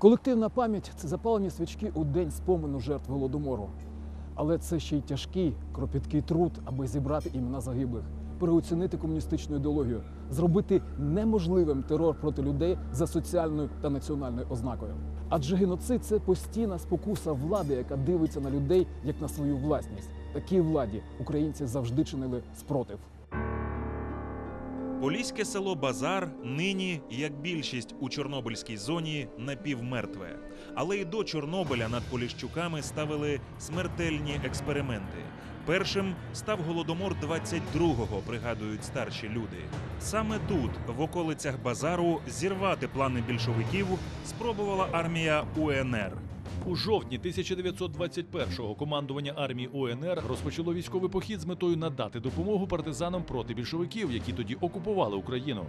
Колективна пам'ять це запалені свічки у день спомену жертв голодомору. Але це ще й тяжкий, кропіткий труд, аби зібрати імена загиблих, переоцінити комуністичну ідеологію, зробити неможливим терор проти людей за соціальною та національною ознакою. Адже геноцид це постійна спокуса влади, яка дивиться на людей як на свою власність. Такій владі українці завжди чинили спротив. Поліське село Базар нині, як більшість у Чорнобильській зоні, напівмертве. Але й до Чорнобиля над Поліщуками ставили смертельні експерименти. Першим став голодомор 22-го, пригадують старші люди. Саме тут, в околицях базару, зірвати плани більшовиків спробувала армія УНР. У жовтні 1921-го командування армії УНР розпочало військовий похід з метою надати допомогу партизанам проти більшовиків, які тоді окупували Україну.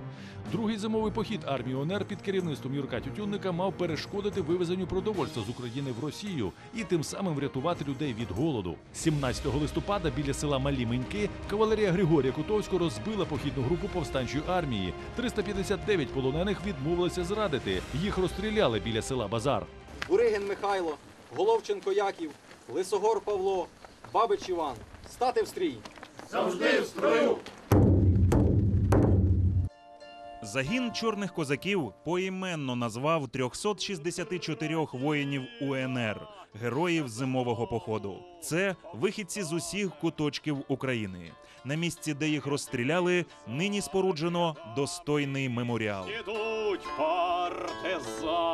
Другий зимовий похід армії УНР під керівництвом Юрка Тютюнника мав перешкодити вивезенню продовольства з України в Росію і тим самим врятувати людей від голоду. 17 листопада біля села Малі Меньки кавалерія Григорія Кутовського розбила похідну групу повстанчої армії. 359 полонених відмовилися зрадити. Їх розстріляли біля села Базар. Буригин Михайло, Головченко Яків, Лисогор Павло, Бабич Іван. Стати в стрій! Загін чорних козаків поіменно назвав 364 воїнів УНР, героїв зимового походу. Це вихідці з усіх куточків України. На місці, де їх розстріляли, нині споруджено достойний меморіал. Ідуть партизани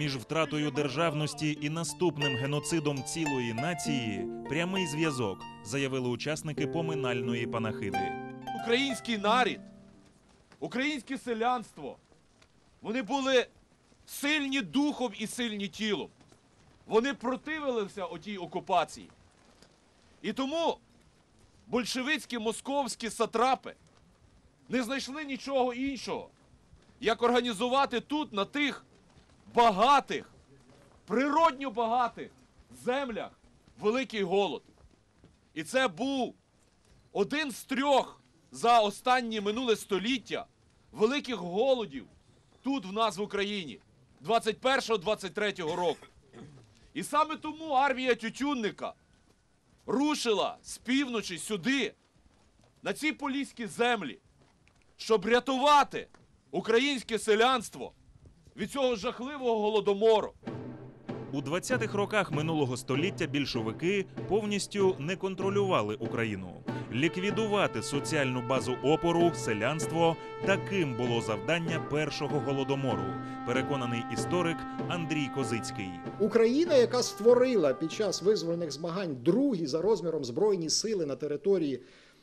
Між втратою державності і наступним геноцидом цілої нації прямий зв'язок, заявили учасники поминальної панахиди. український нарід, українське селянство, вони були сильні духом і сильні тілом. Вони противилися отій окупації. І тому большевицькі московські сатрапи не знайшли нічого іншого, як організувати тут, на тих багатих, природньо багатих землях великий голод. І це був один з трьох за останнє минуле століття великих голодів тут в нас в Україні 21-23 року. І саме тому армія Тютюнника рушила з півночі сюди, на ці поліські землі, щоб рятувати українське селянство від цього жахливого голодомору. У 20-х роках минулого століття більшовики повністю не контролювали Україну. Ліквідувати соціальну базу опору, селянство таким було завдання першого голодомору, переконаний історик Андрій Козицький. Україна, яка створила під час визвольних змагань другі за розміром збройні сили на території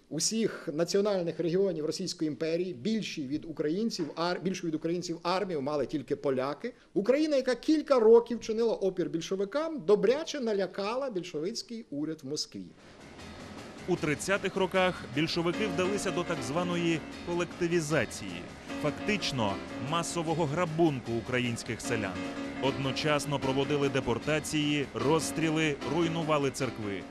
усіх національних регіонів Російської імперії, більші від українців, ар, більшу від українців армію мали тільки поляки. Україна, яка кілька років чинила опір більшовикам, добряче налякала більшовицький уряд в Москві. У 30-х роках більшовики вдалися до так званої колективізації, фактично масового грабунку українських селян. Одночасно проводили депортації, розстріли, руйнували церкви.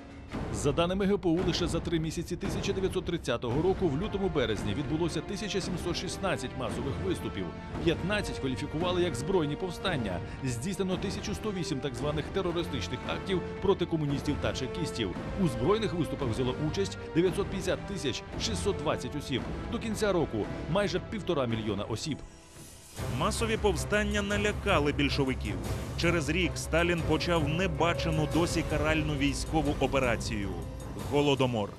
За даними ГПУ, лише за три місяці 1930 року, в лютому березні відбулося 1716 масових виступів. 15 кваліфікували як збройні повстання. Здійснено 1108 так званих терористичних актів проти комуністів та чекістів. У збройних виступах взяло участь 950 тисяч 620 осіб. До кінця року майже півтора мільйона осіб. Масові повстання налякали більшовиків. Через рік Сталін почав небачену досі каральну військову операцію Голодомор.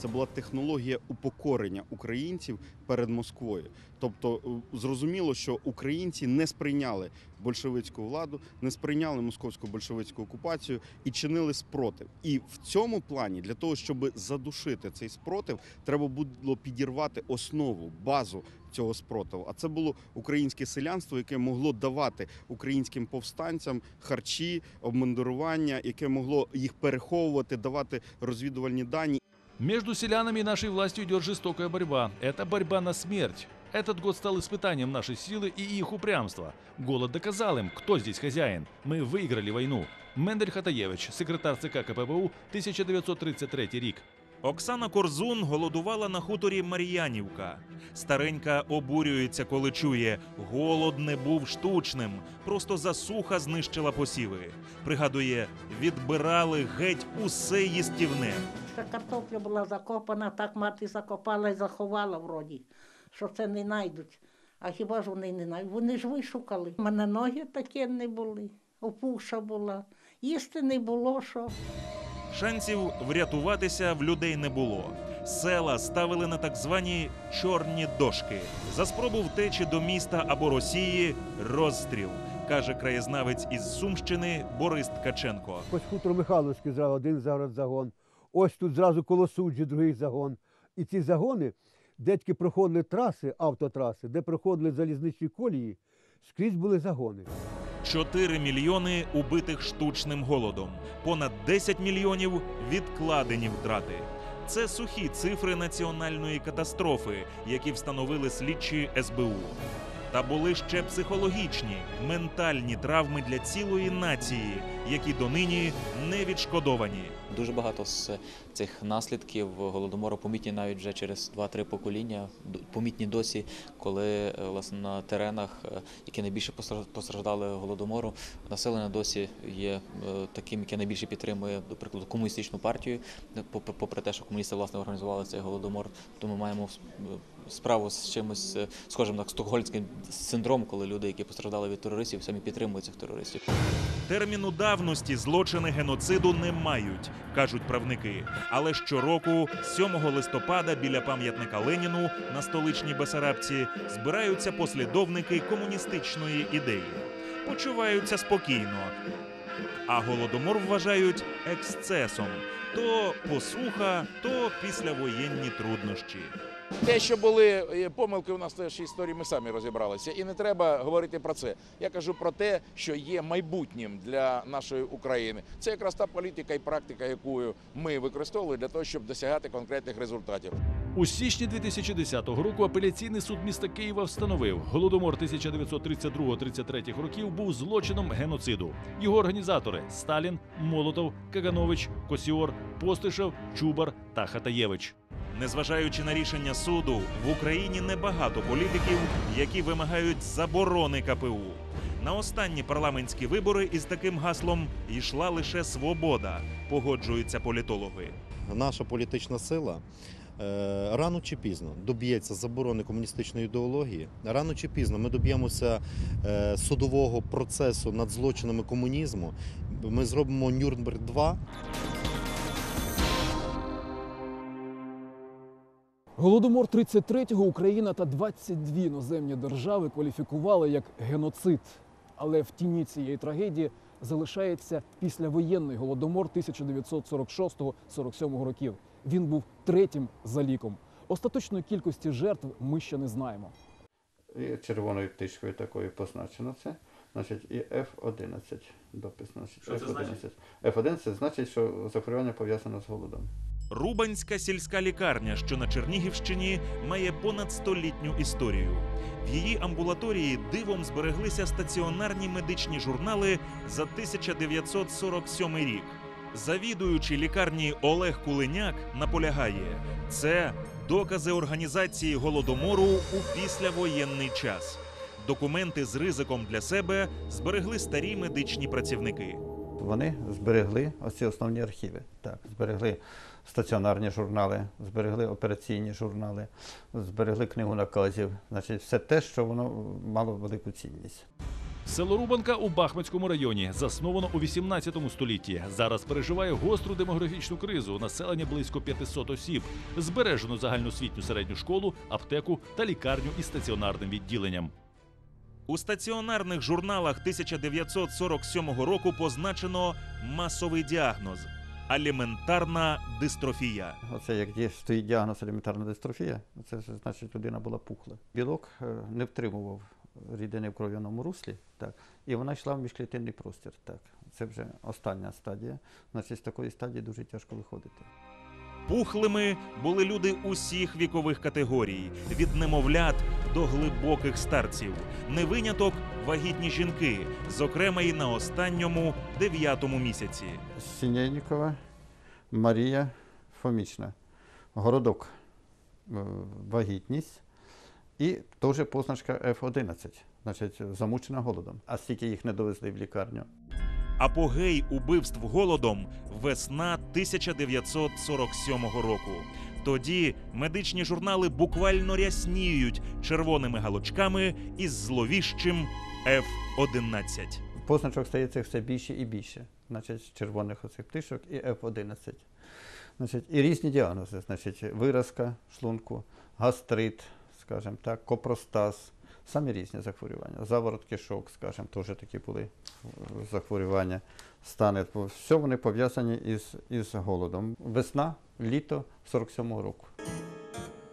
Це була технологія упокорення українців перед Москвою. Тобто, е, зрозуміло, що українці не сприйняли большевицьку владу, не сприйняли московську большевицьку окупацію і чинили спротив. І в цьому плані, для того, щоб задушити цей спротив, треба було підірвати основу, базу цього спротиву. А це було українське селянство, яке могло давати українським повстанцям харчі, обмундирування, яке могло їх переховувати, давати розвідувальні дані Между селянами и нашей властью идет жестокая борьба. Это борьба на смерть. Этот год стал испытанием нашей силы и их упрямства. Голод доказал им, кто здесь хозяин. Мы выиграли войну. Мендель Хатаевич, секретар ЦК КПБУ, 1933 рік. Оксана Корзун голодувала на хуторі Мар'янівка. Старенька обурюється, коли чує, голод не був штучним, просто засуха знищила посіви. Пригадує, відбирали геть усе їстівне. Що картопля була закопана, так мати закопала і заховала вроді, що це не знайдуть. А хіба ж вони не знайдуть? Вони ж вишукали. У мене ноги такі не були, опуша була, їсти не було що. Шансів врятуватися в людей не було. Села ставили на так звані чорні дошки. За спробу втечі до міста або Росії розстріл, каже краєзнавець із Сумщини Борис Ткаченко. Ось хутро Михайловський зразу один зараз загон. Ось тут зразу коло суджі другий загон. І ці загони, де проходили траси, автотраси, де проходили залізничні колії, скрізь були загони. 4 мільйони убитих штучним голодом, понад 10 мільйонів відкладені втрати. Це сухі цифри національної катастрофи, які встановили слідчі СБУ. Та були ще психологічні, ментальні травми для цілої нації, які донині не відшкодовані. Дуже багато з цих наслідків голодомору помітні навіть вже через 2-3 покоління. Помітні досі, коли е, власне на теренах, е, які найбільше постраждали голодомору, населення досі є е, таким, яке найбільше підтримує, до прикладу, комуністичну партію. Попри- те, що комуністи власне організували цей голодомор, то ми маємо справу з чимось е, схожим на стокгольмський синдром, коли люди, які постраждали від терористів, самі підтримують цих терористів. Терміну давності злочини геноциду не мають, кажуть правники. Але щороку, 7 листопада, біля пам'ятника Леніну на столичній Бесарабці збираються послідовники комуністичної ідеї. Почуваються спокійно. А голодомор вважають ексцесом то посуха, то післявоєнні труднощі. Те, що були е, помилки у нас нашій історії, ми самі розібралися. І не треба говорити про це. Я кажу про те, що є майбутнім для нашої України. Це якраз та політика і практика, яку ми використовували для того, щоб досягати конкретних результатів. У січні 2010 року апеляційний суд міста Києва встановив, голодомор 1932-33 років був злочином геноциду. Його організатори Сталін, Молотов, Каганович, Косіор, Постишев, Чубар та Хатаєвич. Незважаючи на рішення суду, в Україні небагато політиків, які вимагають заборони КПУ. На останні парламентські вибори із таким гаслом йшла лише свобода, погоджуються політологи. Наша політична сила е, рано чи пізно доб'ється заборони комуністичної ідеології. Рано чи пізно ми доб'ємося е, судового процесу над злочинами комунізму. Ми зробимо Нюрнберг 2 Голодомор 33-го Україна та 22 іноземні держави кваліфікували як геноцид. Але в тіні цієї трагедії залишається післявоєнний голодомор 1946-47 років. Він був третім за ліком. Остаточної кількості жертв ми ще не знаємо. І червоною птичкою такою позначено це. Значить, і F11 допис. Значить, Що це F11. значить? F11 значить, що захворювання пов'язане з голодом. Рубанська сільська лікарня, що на Чернігівщині, має понад столітню історію. В її амбулаторії дивом збереглися стаціонарні медичні журнали за 1947 рік. Завідуючий лікарні Олег Кулиняк наполягає, це докази організації голодомору у післявоєнний час. Документи з ризиком для себе зберегли старі медичні працівники. Вони зберегли оці основні архіви. Так, зберегли стаціонарні журнали, зберегли операційні журнали, зберегли книгу наказів. Значить, все те, що воно мало велику цінність. Село Рубанка у Бахмацькому районі засновано у 18 столітті. Зараз переживає гостру демографічну кризу. Населення близько 500 осіб. Збережено загальноосвітню середню школу, аптеку та лікарню із стаціонарним відділенням. У стаціонарних журналах 1947 року позначено масовий діагноз аліментарна дистрофія. Оце як є- стоїть діагноз елементарна дистрофія, це значить людина була пухла. Білок е, не втримував рідини в кров'яному руслі, так, і вона йшла в міжклітинний простір. Так. Це вже остання стадія. Значить, з такої стадії дуже тяжко виходити. Пухлими були люди усіх вікових категорій, від немовлят до глибоких старців. Не виняток вагітні жінки, зокрема і на останньому дев'ятому місяці. Сінєйнікова Марія Фомічна. городок е, вагітність і теж позначка F11, значить замучена голодом. А стільки їх не довезли в лікарню. Апогей убивств голодом весна 1947 року. Тоді медичні журнали буквально рясніють червоними галочками із зловіщим F11. Позначок стається все більше і більше. Значить, червоних оцих птишок і F11. Значить, і різні діагнози. Значить, виразка шлунку, гастрит, скажімо так, копростаз, самі різні захворювання. Заворот кишок, скажімо, теж такі були захворювання, стани. Все вони пов'язані із, із голодом. Весна, літо 47-го року.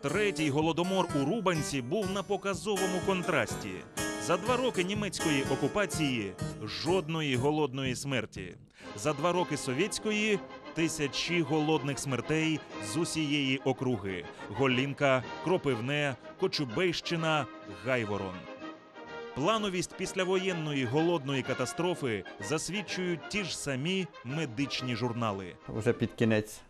Третій голодомор у Рубанці був на показовому контрасті. За два роки німецької окупації жодної голодної смерті. За два роки совєтської тисячі голодних смертей з усієї округи: Голінка, Кропивне, Кочубейщина, Гайворон. Плановість післявоєнної голодної катастрофи засвідчують ті ж самі медичні журнали. Вже під кінець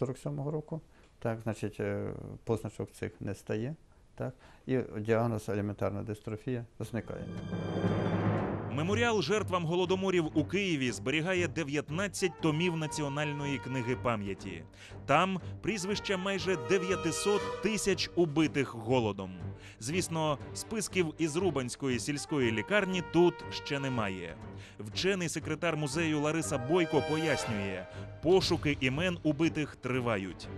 47-го року, так, значить, е, позначок цих не стає, так, і діагноз елементарна дистрофія зникає. Меморіал жертвам голодоморів у Києві зберігає 19 томів національної книги пам'яті. Там прізвища майже 900 тисяч убитих голодом. Звісно, списків із Рубанської сільської лікарні тут ще немає. Вчений секретар музею Лариса Бойко пояснює, пошуки імен убитих тривають.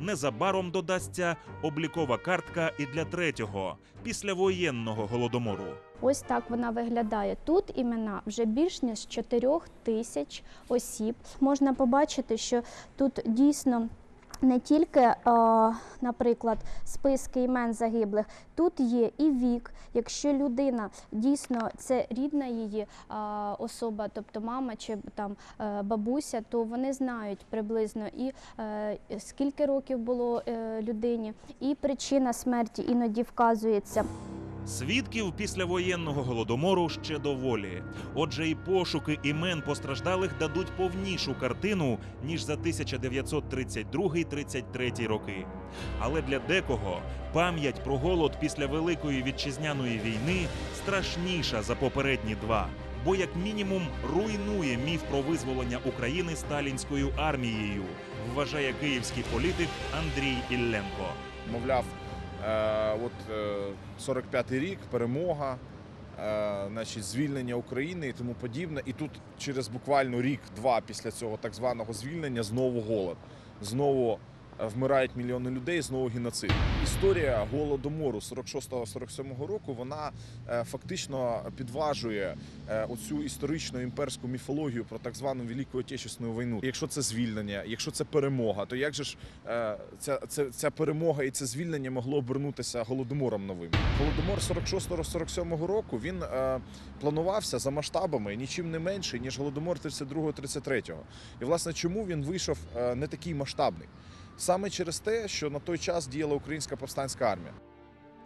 Незабаром додасться облікова картка і для третього післявоєнного голодомору. Ось так вона виглядає. Тут імена вже більш ніж 4 тисяч осіб. Можна побачити, що тут дійсно. Не тільки, е, наприклад, списки імен загиблих, тут є і вік. Якщо людина дійсно це рідна її е, особа, тобто мама чи там е, бабуся, то вони знають приблизно і скільки років було людині, і причина смерті іноді вказується. Свідків післявоєнного голодомору ще доволі. Отже, і пошуки імен постраждалих дадуть повнішу картину ніж за 1932-33 роки. Але для декого пам'ять про голод після Великої вітчизняної війни страшніша за попередні два. Бо, як мінімум, руйнує міф про визволення України сталінською армією, вважає київський політик Андрій Ілленко. Мовляв, от е, 45-й рік, перемога, е, значить, звільнення України і тому подібне. І тут через буквально рік-два після цього так званого звільнення знову голод. Знову е, вмирають мільйони людей, знову геноцид. Історія голодомору 46-47 року вона е, фактично підважує е, оцю історичну імперську міфологію про так звану Велику Отечественну війну. Якщо це звільнення, якщо це перемога, то як же ж е, ця, ця, ця перемога і це звільнення могло обернутися голодомором новим? Голодомор 46-47 року він планувався за масштабами нічим не менший, ніж голодомор 32-33. І власне чому він вийшов не такий масштабний? Саме через те, що на той час діяла українська повстанська армія.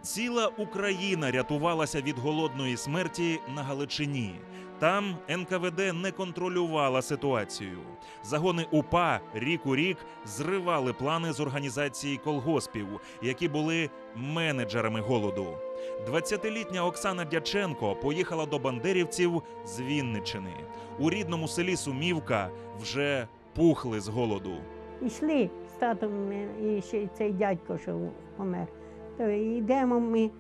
Ціла Україна рятувалася від голодної смерті на Галичині. Там НКВД не контролювала ситуацію. Загони УПА рік у рік зривали плани з організації колгоспів, які були менеджерами голоду. 20-літня Оксана Дяченко поїхала до бандерівців з Вінничини. У рідному селі Сумівка вже пухли з голоду. Йшли з татом і ще цей дядько, що помер. То йдемо ми.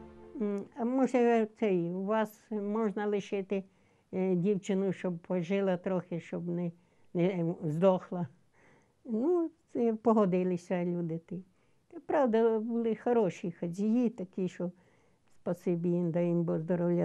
А може, цей, у вас можна лишити е, дівчину, щоб пожила трохи, щоб не, не здохла. Ну, погодилися люди. Ті. Правда, були хороші хазії, такі, що спасибі їм, дай їм Бог здоров'я.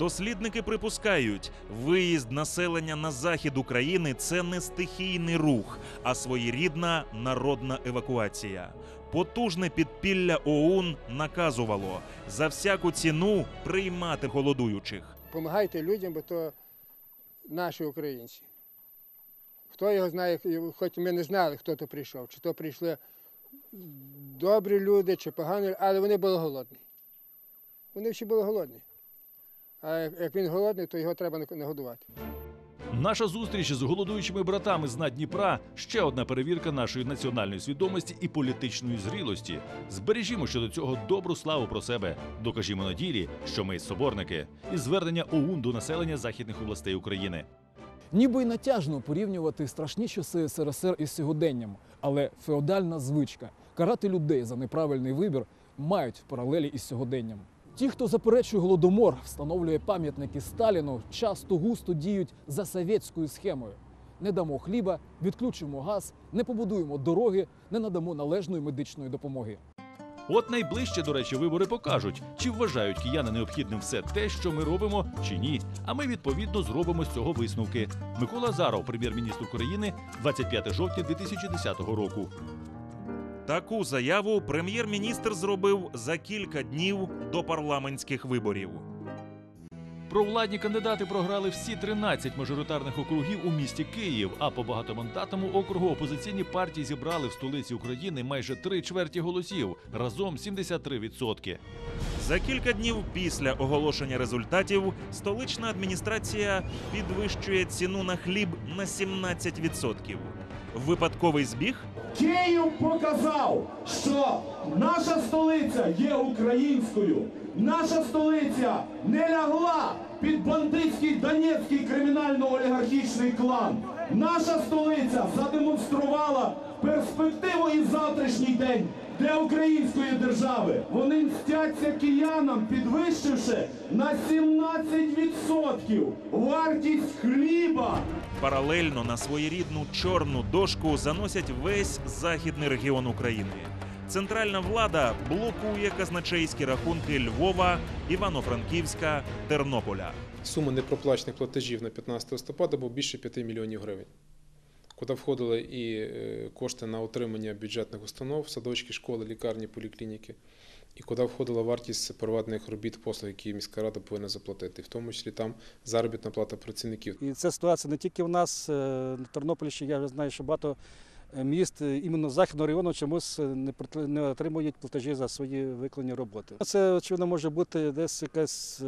Дослідники припускають, виїзд населення на захід України це не стихійний рух, а своєрідна народна евакуація. Потужне підпілля ОУН наказувало за всяку ціну приймати голодуючих. Помагайте людям, бо то наші українці. Хто його знає, хоч ми не знали, хто то прийшов, чи то прийшли добрі люди, чи погані, але вони були голодні. Вони всі були голодні. А як він голодний, то його треба нагодувати. Наша зустріч з голодуючими братами з дна Дніпра ще одна перевірка нашої національної свідомості і політичної зрілості. Збережімо щодо цього добру славу про себе. Докажімо на ділі, що ми соборники, і звернення ОУН до населення західних областей України. Ніби й натяжно порівнювати страшні часи СРСР із сьогоденням, але феодальна звичка карати людей за неправильний вибір мають паралелі із сьогоденням. Ті, хто заперечує голодомор, встановлює пам'ятники Сталіну, часто густо діють за совєтською схемою. Не дамо хліба, відключимо газ, не побудуємо дороги, не надамо належної медичної допомоги. От найближче, до речі, вибори покажуть, чи вважають кияни необхідним все те, що ми робимо, чи ні. А ми відповідно зробимо з цього висновки. Микола Азаров, прем'єр-міністр України, 25 жовтня 2010 року. Таку заяву прем'єр-міністр зробив за кілька днів до парламентських виборів. Провладні кандидати програли всі 13 мажоритарних округів у місті Київ. А по багатомандатному округу опозиційні партії зібрали в столиці України майже три чверті голосів разом 73%. За кілька днів після оголошення результатів столична адміністрація підвищує ціну на хліб на 17%. Випадковий збіг Київ показав, що наша столиця є українською. Наша столиця не лягла під бандитський донецький кримінально-олігархічний клан. Наша столиця задемонструвала перспективу і завтрашній день для української держави. Вони мстяться киянам, підвищивши на 17% вартість хліба. паралельно на своєрідну чорну дошку заносять весь західний регіон України. Центральна влада блокує казначейські рахунки Львова, Івано-Франківська, Тернополя. Сума непроплачених платежів на 15 листопада був більше 5 мільйонів гривень, куди входили і е, кошти на отримання бюджетних установ, садочки, школи, лікарні, поліклініки, і куди входила вартість проведених робіт, послуг, які міська рада повинна заплатити, в тому числі там заробітна плата працівників. І це ситуація не тільки в нас е, на Тернопільщині, я знаю, що багато е, міст е, іменно західного району чомусь не отримують платежі за свої виконані роботи. Це очевидно може бути десь якась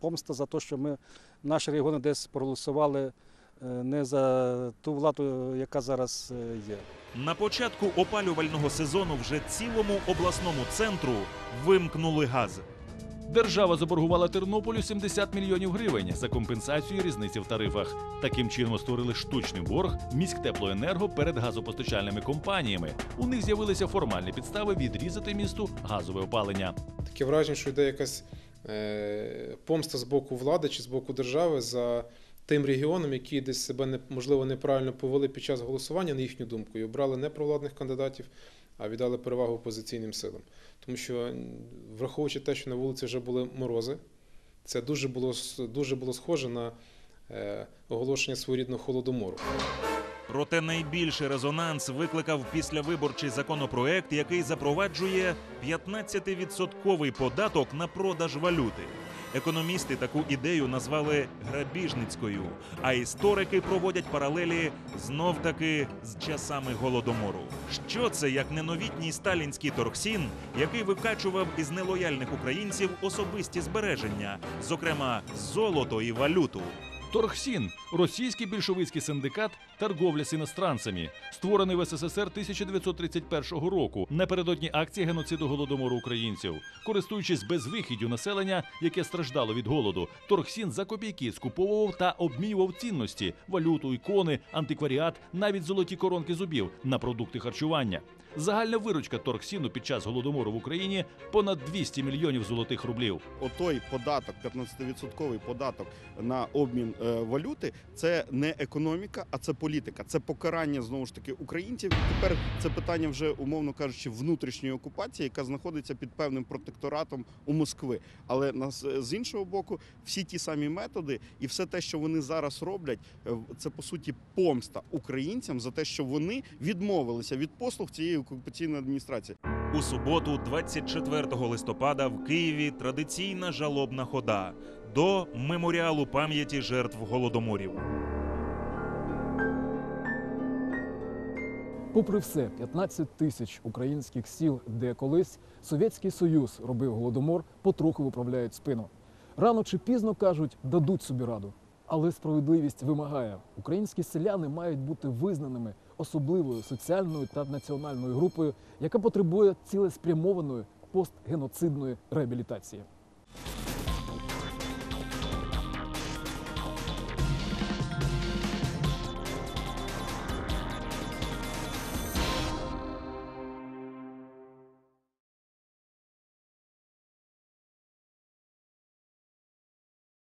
помста за те, що ми наші регіони десь проголосували не за ту владу, яка зараз е, є. На початку опалювального сезону вже цілому обласному центру вимкнули газ. Держава заборгувала Тернополю 70 мільйонів гривень за компенсацію різниці в тарифах. Таким чином створили штучний борг міськтеплоенерго перед газопостачальними компаніями. У них з'явилися формальні підстави відрізати місту газове опалення. Таке враження, що йде якась е, помста з боку влади чи з боку держави за тим регіоном, які десь себе можливо неправильно повели під час голосування, на їхню думку, і обрали не провладних кандидатів, а віддали перевагу опозиційним силам. Тому що, враховуючи те, що на вулиці вже були морози, це дуже було, дуже було схоже на е, оголошення своєрідного холодомору. Проте найбільший резонанс викликав післявиборчий законопроект, який запроваджує 15-відсотковий податок на продаж валюти. Економісти таку ідею назвали грабіжницькою, а історики проводять паралелі знов таки з часами голодомору. Що це як неновітній сталінський торксін, який викачував із нелояльних українців особисті збереження, зокрема золото і валюту. Торгсін російський більшовицький синдикат торговля з іностранцями, створений в СССР 1931 року напередодні акції геноциду голодомору українців. Користуючись безвихіддю населення, яке страждало від голоду, Торгсін за копійки скуповував та обмінював цінності, валюту, ікони, антикваріат, навіть золоті коронки зубів на продукти харчування. Загальна виручка Торгсіну під час голодомору в Україні понад 200 мільйонів золотих рублів. Отой податок, 15% податок на обмін е, валюти, це не економіка, а це політика. Це покарання знову ж таки українців. Тепер це питання вже умовно кажучи внутрішньої окупації, яка знаходиться під певним протекторатом у Москви. Але нас з іншого боку, всі ті самі методи і все те, що вони зараз роблять, е, це по суті помста українцям за те, що вони відмовилися від послуг цієї окупаційної адміністрації. У суботу, 24 листопада, в Києві традиційна жалобна хода до меморіалу пам'яті жертв голодоморів. Попри все, 15 тисяч українських сіл, де колись Совєтський Союз робив голодомор, потроху виправляють спину. Рано чи пізно кажуть, дадуть собі раду. Але справедливість вимагає, українські селяни мають бути визнаними особливою соціальною та національною групою, яка потребує цілеспрямованої постгеноцидної реабілітації.